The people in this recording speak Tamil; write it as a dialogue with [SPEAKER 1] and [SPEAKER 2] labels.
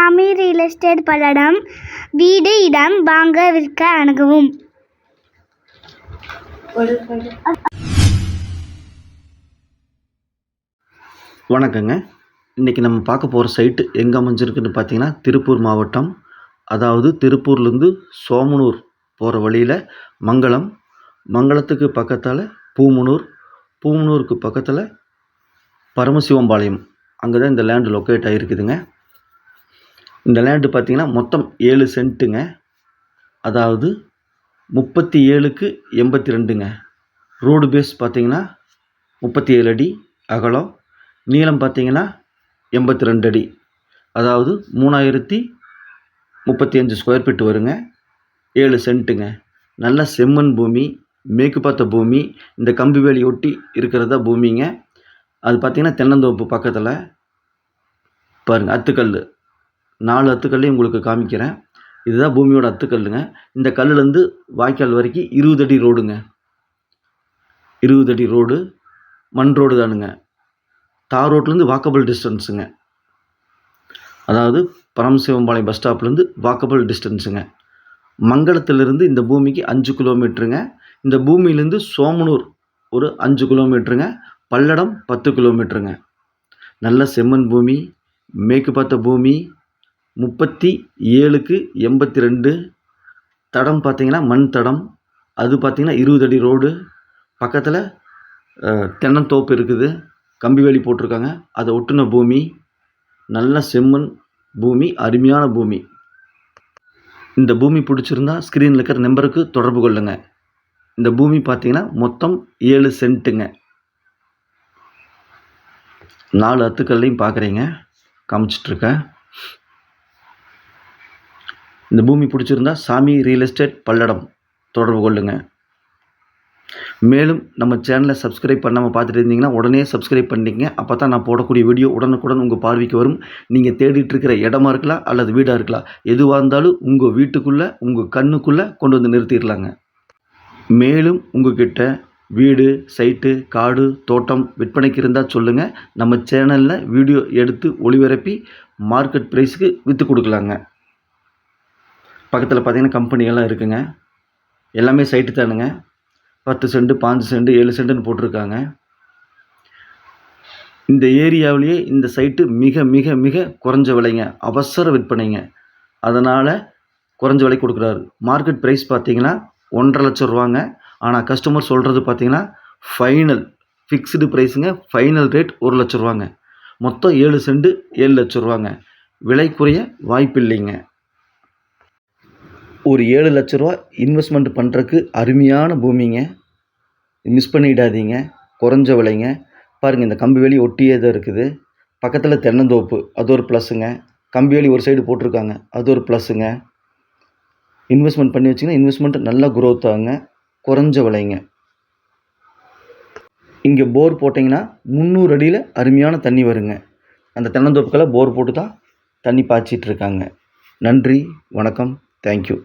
[SPEAKER 1] சாமி ரியல் எஸ்டேட் பல்லடம் வீடு இடம் வாங்க விற்க அணுகவும்.
[SPEAKER 2] வணக்கங்க. இன்றைக்கி நம்ம பார்க்க போகிற சைட்டு எங்கே அமைஞ்சிருக்குன்னு பார்த்தீங்கன்னா திருப்பூர் மாவட்டம். அதாவது திருப்பூர்லேருந்து சோமனூர் போகிற வழியில் மங்களம் மங்களத்துக்கு பக்கத்தால் பூமனூர். பூமனூருக்கு பக்கத்தில் பரமசிவம்பாளையம். அங்கே தான் இந்த லேண்டு லொக்கேட் ஆகிருக்குதுங்க இந்த லேண்டு பார்த்திங்கன்னா மொத்தம் ஏழு சென்ட்டுங்க அதாவது முப்பத்தி ஏழுக்கு எண்பத்தி ரெண்டுங்க. ரோடு பேஸ் பார்த்திங்கன்னா முப்பத்தி ஏழு அடி அகலம். நீளம் பார்த்தீங்கன்னா எண்பத்தி ரெண்டு அடி. அதாவது மூணாயிரத்தி முப்பத்தி அஞ்சு ஸ்கொயர் ஃபீட் வருங்க. ஏழு சென்ட்டுங்க நல்ல செம்மண் பூமி மேற்கு பார்த்த பூமி இந்த கம்பி வேலி ஒட்டி இருக்கிறதா பூமிங்க. அது பார்த்தீங்கன்னா தென்னந்தோப்பு பக்கத்தில். பாருங்கள் அத்துக்கல் நாலு அத்துக்கல்லையும் உங்களுக்கு காமிக்கிறேன். இதுதான் பூமியோட அத்துக்கல்லுங்க. இந்த கல்லுலேருந்து வாய்க்கால் வரைக்கும் இருபது அடி ரோடுங்க. இருபது அடி ரோடு மண் ரோடு தானுங்க. தார் ரோட்லேருந்து வாக்கபிள் டிஸ்டன்ஸுங்க அதாவது பரமசிவம்பாளையம் பஸ் ஸ்டாப்லேருந்து வாக்கபிள் டிஸ்டன்ஸுங்க மங்களத்திலிருந்து இந்த பூமிக்கு அஞ்சு கிலோமீட்டருங்க இந்த பூமியிலேருந்து சோமனூர் ஒரு அஞ்சு கிலோமீட்டருங்க பல்லடம் பத்து கிலோமீட்டருங்க நல்ல செம்மண் பூமி மேற்கு பார்த்த பூமி முப்பத்தி ஏழுக்கு எண்பத்தி ரெண்டு. தடம் பார்த்தீங்கன்னா மண் தடம். அது பார்த்தீங்கன்னா இருபது அடி ரோடு. பக்கத்தில் தென்னந்தோப்பு இருக்குது. கம்பி வேலி போட்டிருக்காங்க. அதை ஒட்டின பூமி. நல்ல செம்மண் பூமி அருமையான பூமி. இந்த பூமி பிடிச்சிருந்தா ஸ்க்ரீனில் இருக்கிற நம்பருக்கு தொடர்பு கொள்ளுங்கள் இந்த பூமி பார்த்தீங்கன்னா மொத்தம் ஏழு சென்ட்டுங்க. நாலு அத்துக்கள்லையும் பார்க்குறீங்க. காமிச்சிட்ருக்கேன் இந்த பூமி பிடிச்சிருந்தா சாமி ரியல் எஸ்டேட் பல்லடம் தொடர்பு கொள்ளுங்கள் மேலும் நம்ம சேனலை சப்ஸ்கிரைப் பண்ணாமல் பார்த்துட்டு இருந்தீங்கன்னா உடனே சப்ஸ்கிரைப் பண்ணிக்கங்க. அப்போ தான் நான் போடக்கூடிய வீடியோ உடனுக்குடன் உங்கள் பார்வைக்கு வரும். நீங்கள் தேடிட்டு இருக்கிற இடமா இருக்கலாம் அல்லது வீடாக இருக்கலாம். எதுவாக இருந்தாலும் உங்கள் வீட்டுக்குள்ளே உங்கள் கண்ணுக்குள்ளே கொண்டு வந்து நிறுத்திடலாங்க. மேலும் உங்ககிட்ட வீடு சைட்டு காடு தோட்டம் விற்பனைக்கு இருந்தால் சொல்லுங்கள் நம்ம சேனலில் வீடியோ எடுத்து ஒளிபரப்பி மார்க்கெட் ப்ரைஸுக்கு விற்று கொடுக்கலாங்க. பக்கத்தில் பார்த்தீங்கன்னா கம்பெனியெல்லாம் இருக்குங்க. எல்லாமே சைட்டு தானுங்க. பத்து சென்ட் பாஞ்சு சென்ட் ஏழு சென்ட்டுன்னு போட்டிருக்காங்க. இந்த ஏரியாவிலேயே இந்த சைட்டு மிக மிக மிக குறைஞ்ச விலைங்க. அவசர விற்பனைங்க. அதனால் குறைஞ்ச விலை கொடுக்குறாரு. மார்க்கெட் ப்ரைஸ் பார்த்தீங்கன்னா ஒன்றரை லட்சம் ரூபாங்க. ஆனால் கஸ்டமர் சொல்கிறது பார்த்தீங்கன்னா ஃபைனல் ஃபிக்ஸ்டு ப்ரைஸுங்க ஃபைனல் ரேட் ஒரு லட்ச ரூபாங்க. மொத்தம் ஏழு செண்டு ஏழு லட்ச ரூபாங்க. விலை குறைய வாய்ப்பில்லைங்க. ஒரு ஏழு லட்ச ரூபா இன்வெஸ்ட்மெண்ட் பண்ணுறக்கு அருமையான பூமிங்க. மிஸ் பண்ணிடாதீங்க. குறைஞ்ச விலைங்க. பாருங்கள் இந்த கம்பி வேலி ஒட்டியே தான் இருக்குது. பக்கத்தில் தென்னந்தோப்பு அது ஒரு ப்ளஸ்ஸுங்க கம்பி வேலி ஒரு சைடு போட்டிருக்காங்க அது ஒரு ப்ளஸ்ஸுங்க இன்வெஸ்ட்மெண்ட் பண்ணி வச்சிங்கன்னா இன்வெஸ்ட்மெண்ட் நல்லா குரோத் ஆகுங்க. குறைஞ்ச விலைங்க. இங்கே போர் போட்டிங்கன்னா முந்நூறு அடியில் அருமையான தண்ணி வருங்க. அந்த தென்னந்தோப்புக்கெல்லாம் போர் போட்டு தான் தண்ணி பாய்ச்சிட்டு இருக்காங்க. நன்றி வணக்கம் தேங்க்யூ